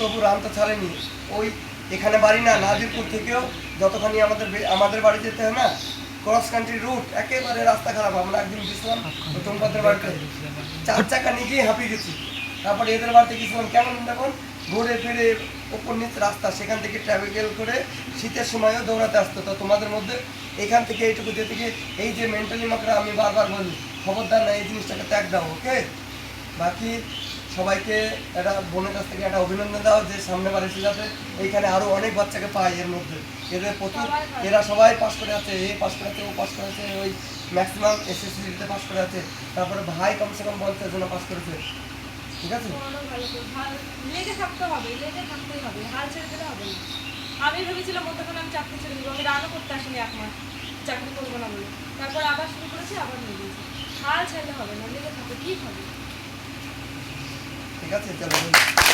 তবু তো ছাড়েনি। ওই এখানে বাড়ি না, নাজিরপুর থেকেও যতখানি আমাদের আমাদের বাড়ি যেতে হয় না, ক্রস কান্ট্রি রুট একেবারে রাস্তা খারাপ। আমরা একদিন গেছিলাম তোমাদের বাড়িতে চার চাকা নিয়ে গিয়ে হাঁপিয়ে গেছি। তারপরে এদের বাড়িতে গেছিলাম, কেমন দেখুন ঘুরে ফিরে ওপর নিচ রাস্তা, সেখান থেকে ট্রাভেল করে শীতের সময়ও দৌড়াতে আসতো। তো তোমাদের মধ্যে এখান থেকে এইটুকু যেতে গিয়ে এই যে মেন্টালি মাকড়া আমি বারবার বলি, খবরদার না, এই জিনিসটাকে ত্যাগ দাও ওকে বাকি সবাইকে একটা বোনের কাছ থেকে একটা অভিনন্দন দাও যে সামনে বার এসে যাতে এইখানে আরও অনেক বাচ্চাকে পায় এর মধ্যে। এদের প্রচুর এরা সবাই পাস করে আছে এ পাস করে আছে ও পাস করে আছে ওই ম্যাক্সিমাম এসএসসিতে পাস করে আছে। তারপরে ভাই কমসে কম বলতে জন্য পাস করেছে। ঠিক আছে? পড়ানো ভালো করে ভালো লেগে থাকতে হবে লেগে থাকতেই হবে। হাল ছেড়ে দিলে হবে না। আমি ভেবেছিলাম মধ্যখানে আমি চাকরি ছেড়ে দিব। আমি রানও করতে আসিনি এক মাস। চাকরি করব না বলে। তারপর আবার শুরু করেছি আবার নিয়ে দিয়েছি হাল ছেড়ে হবে না লেগে থাকতে ঠিক হবে? ঠিক আছে চলো